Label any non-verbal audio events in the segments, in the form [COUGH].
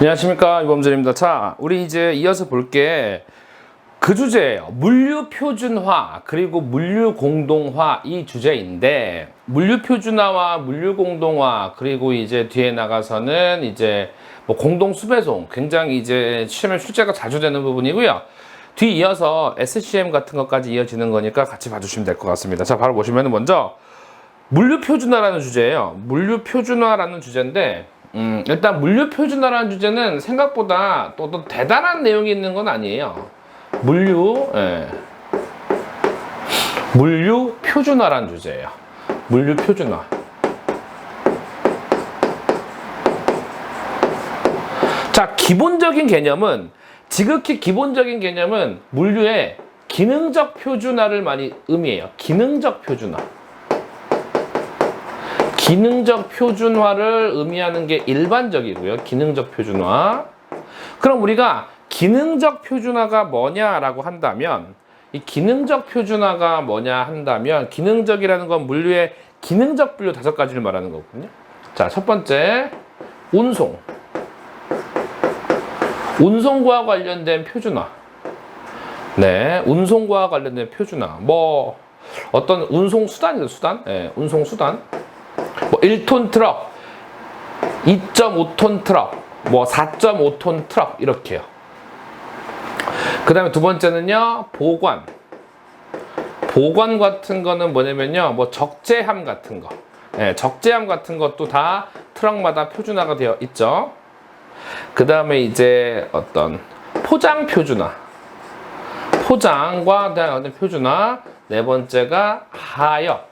안녕하십니까 이범준입니다. 자, 우리 이제 이어서 볼 게 그 주제예요. 물류 표준화 그리고 물류 공동화 이 주제인데 물류 표준화와 물류 공동화 그리고 이제 뒤에 나가서는 이제 뭐 공동 수배송 굉장히 이제 시험에 출제가 자주 되는 부분이고요. 뒤 이어서 SCM 같은 것까지 이어지는 거니까 같이 봐주시면 될 것 같습니다. 자, 바로 보시면 먼저 물류 표준화라는 주제예요. 물류 표준화라는 주제인데 음, 일단 물류 표준화라는 주제는 생각보다 또, 또 대단한 내용이 있는 건 아니에요. 물류 예. 물류 표준화라는 주제예요. 물류 표준화. 자, 기본적인 개념은 지극히 기본적인 개념은 물류의 기능적 표준화를 많이 의미해요. 기능적 표준화. 기능적 표준화를 의미하는 게 일반적이고요. 기능적 표준화. 그럼 우리가 기능적 표준화가 뭐냐라고 한다면 이 기능적 표준화가 뭐냐 한다면 기능적이라는 건 물류의 기능적 분류 다섯 가지를 말하는 거거든요. 자, 첫 번째 운송. 운송과 관련된 표준화. 네, 운송과 관련된 표준화. 뭐 어떤 운송 수단이죠, 수단. 네, 운송 수단. 뭐 1톤 트럭, 2.5톤 트럭, 뭐 4.5톤 트럭 이렇게요. 그 다음에 두 번째는요, 보관. 보관 같은 거는 뭐냐면요, 뭐 적재함 같은 거. 예, 적재함 같은 것도 다 트럭마다 표준화가 되어 있죠. 그 다음에 이제 어떤 포장 표준화. 포장과 대한 표준화. 네 번째가 하역.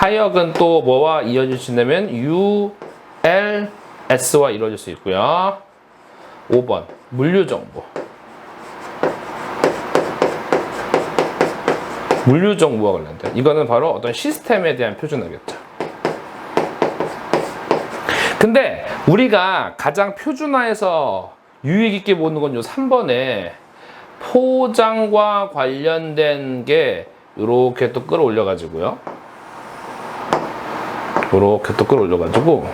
하역은 또 뭐와 이어질 수 있냐면 U, L, S와 이루어질 수 있고요. 5번 물류 정보. 물류 정보와 관련된 이거는 바로 어떤 시스템에 대한 표준화겠죠. 근데 우리가 가장 표준화해서 유익 있게 보는 건 요 3번에 포장과 관련된 게 이렇게 또 끌어올려 가지고요. 이렇게 또 끌어올려가지고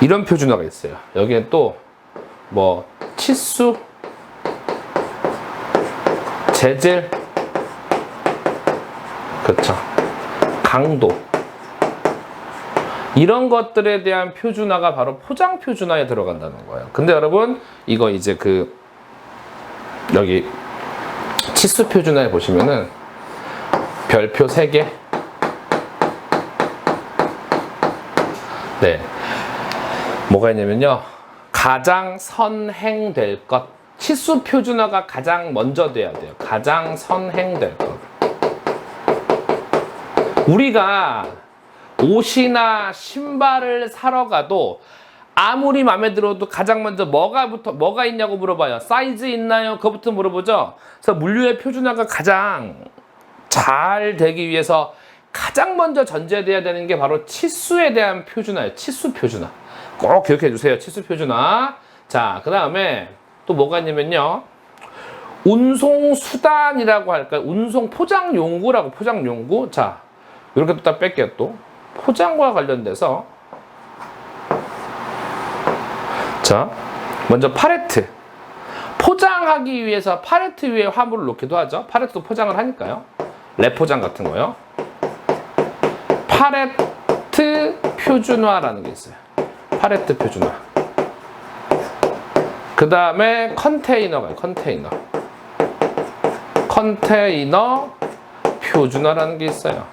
이런 표준화가 있어요. 여기에 또 뭐 치수, 재질, 그쵸, 강도 이런 것들에 대한 표준화가 바로 포장 표준화에 들어간다는 거예요. 근데 여러분 이거 이제 그 여기 치수 표준화에 보시면은 별표 3개 네. 뭐가 있냐면요. 가장 선행될 것. 치수 표준화가 가장 먼저 돼야 돼요. 가장 선행될 것. 우리가 옷이나 신발을 사러 가도 아무리 마음에 들어도 가장 먼저 뭐가부터 뭐가 있냐고 물어봐요. 사이즈 있나요? 그거부터 물어보죠. 그래서 물류의 표준화가 가장 잘 되기 위해서 가장 먼저 전제돼야 되는 게 바로 치수에 대한 표준화예요. 치수 표준화. 꼭 기억해 주세요. 치수 표준화. 자, 그 다음에 또 뭐가 있냐면요. 운송 수단이라고 할까요? 운송 포장 용구라고 포장 용구. 자, 이렇게 또 딱 뺄게요. 또 포장과 관련돼서 자, 먼저 팔레트. 포장하기 위해서 팔레트 위에 화물을 놓기도 하죠. 팔레트도 포장을 하니까요. 레포장 같은 거요. 파레트 표준화라는 게 있어요. 파레트 표준화. 그 다음에 컨테이너가 컨테이너. 컨테이너 표준화라는 게 있어요.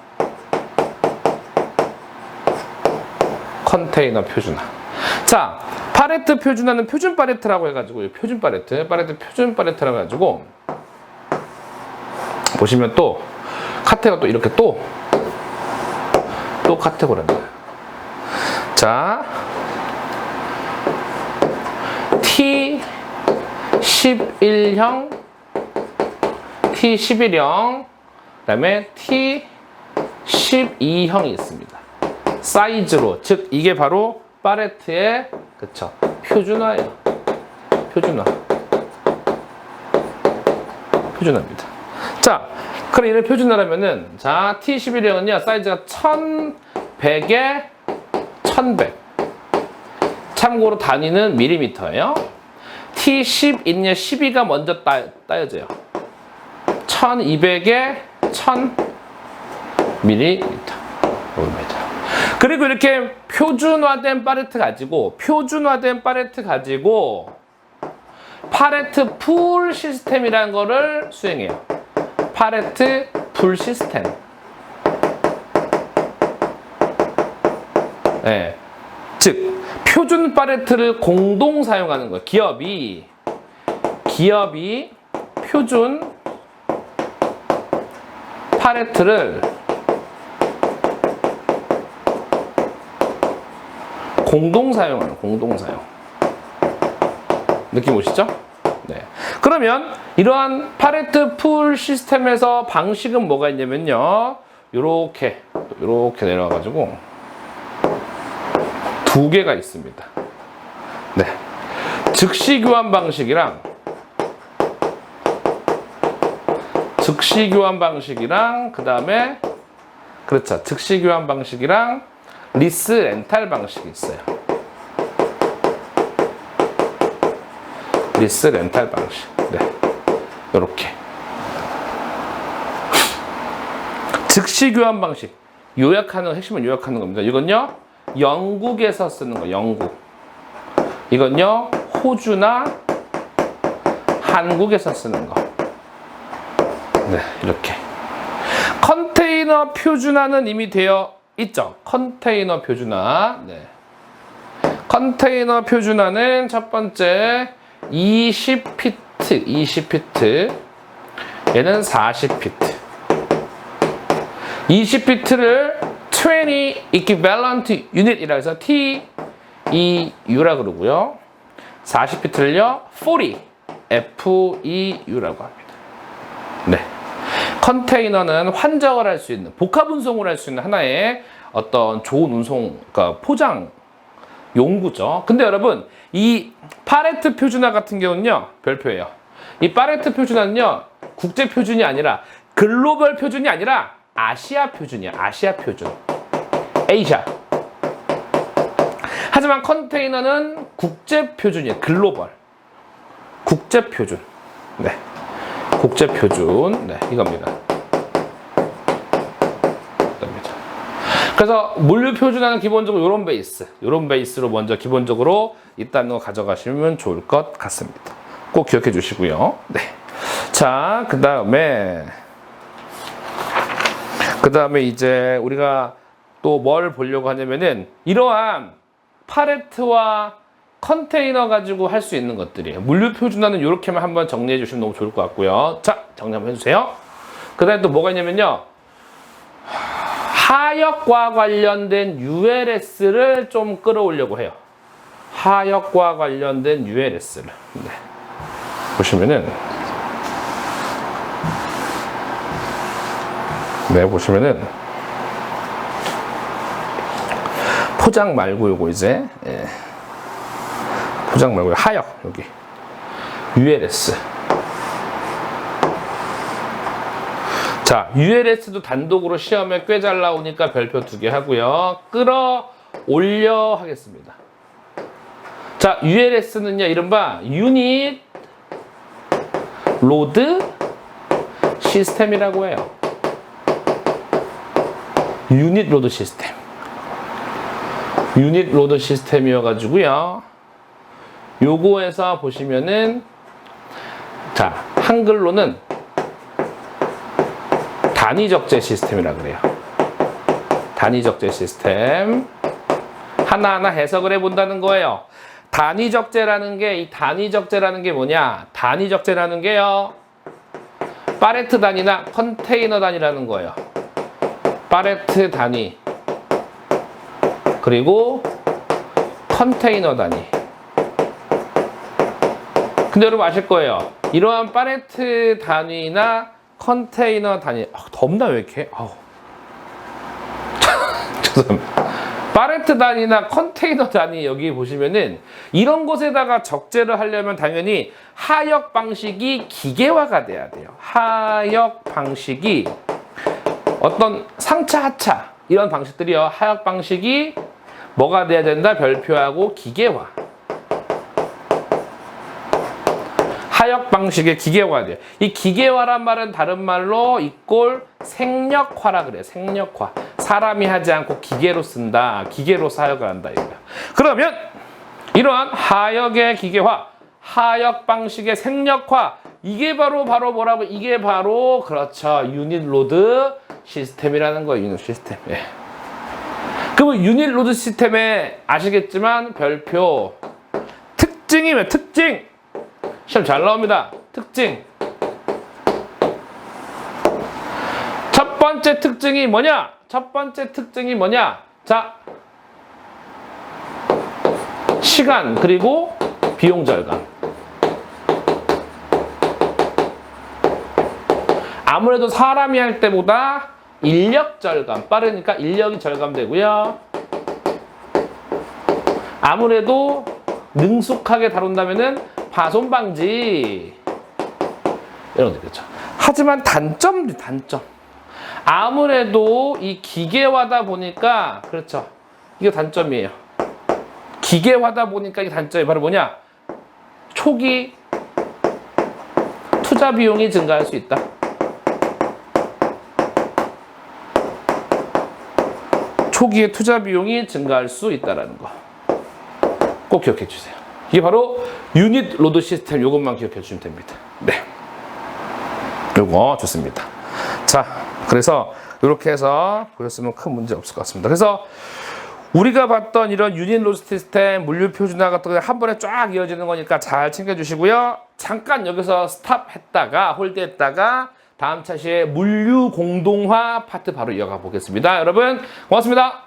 컨테이너 표준화. 자, 파레트 표준화는 표준 파레트라고 해가지고 표준 파레트, 파레트 표준 파레트라고 해가지고 보시면 또 카테가 또 이렇게 또 또 카테고리입니다. 자, T11형, T11형, 그 다음에 T12형이 있습니다. 사이즈로, 즉, 이게 바로 파레트의, 그쵸, 표준화예요. 표준화. 표준화입니다. 자, 그럼 이런 표준화라면은 자 T11형은요 사이즈가 1100에 1100자 참고로 단위는 밀리미터예요. T10 있냐 12가 먼저 따, 따여져요. 1200에 1000 밀리미터. 밀리미터. 그리고 이렇게 표준화된 파레트 가지고 표준화된 파레트 가지고 파레트 풀 시스템이라는 거를 수행해요. 파레트 풀 시스템. 네. 즉 표준 파레트를 공동 사용하는 거예요. 기업이 기업이 표준 파레트를 공동 사용하는 공동 사용. 느낌 오시죠? 네. 그러면 이러한 파레트 풀 시스템에서 방식은 뭐가 있냐면요. 요렇게 요렇게 내려와 가지고 두 개가 있습니다. 네. 즉시 교환 방식이랑 즉시 교환 방식이랑 그다음에 그렇죠. 즉시 교환 방식이랑 리스 렌탈 방식이 있어요. 리스 렌탈 방식. 네. 요렇게. 즉시 교환 방식. 요약하는 핵심은 요약하는 겁니다. 이건요. 영국에서 쓰는 거. 영국. 이건요. 호주나 한국에서 쓰는 거. 네, 이렇게. 컨테이너 표준화는 이미 되어 있죠. 컨테이너 표준화. 네. 컨테이너 표준화는 첫 번째 20피트, 20피트. 얘는 40피트. 20피트를 20 equivalent unit이라 해서 TEU라 그러고요. 40피트를요, 40 FEU라고 합니다. 네. 컨테이너는 환적을 할 수 있는 복합 운송을 할 수 있는 하나의 어떤 좋은 운송 그러니까 포장 용구죠. 근데 여러분 이 파레트 표준화 같은 경우는요 별표예요. 이 파레트 표준화는요 국제 표준이 아니라 글로벌 표준이 아니라 아시아 표준이야. 아시아 표준. 에이샤. 하지만 컨테이너는 국제 표준이에요. 글로벌. 국제 표준. 네. 국제 표준. 네, 이겁니다. 그래서 물류 표준화는 기본적으로 이런 베이스, 이런 베이스로 먼저 기본적으로 있다는 거 가져가시면 좋을 것 같습니다. 꼭 기억해 주시고요. 네. 자, 그 다음에 그 다음에 이제 우리가 또 뭘 보려고 하냐면은 이러한 팔레트와 컨테이너 가지고 할 수 있는 것들이에요. 물류 표준화는 이렇게만 한번 정리해 주시면 너무 좋을 것 같고요. 자, 정리 한번 해주세요. 그 다음에 또 뭐가 있냐면요. 하역과 관련된 ULS를 좀 끌어오려고 해요. 하역과 관련된 ULS를. 네. 보시면은 네, 보시면은 포장 말고 요거 이제 예. 포장 말고 하역 여기 ULS 자 ULS도 단독으로 시험에 꽤 잘 나오니까 별표 두 개 하고요 끌어 올려 하겠습니다 자 ULS는요 이른바 유닛 로드 시스템이라고 해요 유닛 로드 시스템. 유닛 로드 시스템이어 가지고요. 요거에서 보시면은 자, 한글로는 단위 적재 시스템이라 그래요. 단위 적재 시스템. 하나하나 해석을 해 본다는 거예요. 단위 적재라는 게 이 단위 적재라는 게 뭐냐? 단위 적재라는 게요. 파레트 단위나 컨테이너 단위라는 거예요. 파레트 단위 그리고 컨테이너 단위 근데 여러분 아실 거예요 이러한 파레트 단위나 컨테이너 단위 아, 덥나 왜 이렇게? 아우. [LAUGHS] 죄송합니다. 파레트 단위나 컨테이너 단위 여기 보시면은 이런 곳에다가 적재를 하려면 당연히 하역 방식이 기계화가 돼야 돼요. 하역 방식이 어떤 상차 하차 이런 방식들이요. 하역 방식이 뭐가 돼야 된다? 별표하고 기계화 하역 방식의 기계화가 돼요. 이 기계화란 말은 다른 말로 이꼴 생력화라 그래요. 생력화. 사람이 하지 않고 기계로 쓴다. 기계로 사역을 한다 이거야. 그러면 이러한 하역의 기계화, 하역 방식의 생력화 이게 바로 바로 뭐라고? 이게 바로 그렇죠. 유닛 로드 시스템이라는 거예요. 유닛 시스템. 예. 그럼 유닛 로드 시스템에 아시겠지만 별표 특징이면 특징 시험 잘 나옵니다. 특징 첫 번째 특징이 뭐냐? 첫 번째 특징이 뭐냐? 자 시간 그리고 비용 절감. 아무래도 사람이 할 때보다 인력 절감 빠르니까 인력이 절감되고요. 아무래도 능숙하게 다룬다면은 파손 방지 이런 거 있겠죠. 하지만 단점 단점. 아무래도 이 기계화다 보니까 그렇죠. 이게 단점이에요. 기계화다 보니까 이게 단점이 바로 뭐냐? 초기 투자 비용이 증가할 수 있다. 초기에 투자 비용이 증가할 수 있다는 거. 꼭 기억해 주세요. 이게 바로 유닛 로드 시스템 이것만 기억해 주시면 됩니다. 네. 요거 좋습니다. 자, 그래서 이렇게 해서 보셨으면 큰 문제 없을 것 같습니다. 그래서 우리가 봤던 이런 유닛 로드 시스템, 물류 표준화 같은 거 한 번에 쫙 이어지는 거니까 잘 챙겨 주시고요. 잠깐 여기서 스탑 했다가 홀드 했다가 다음 차시에 물류 공동화 파트 바로 이어가 보겠습니다. 여러분 고맙습니다.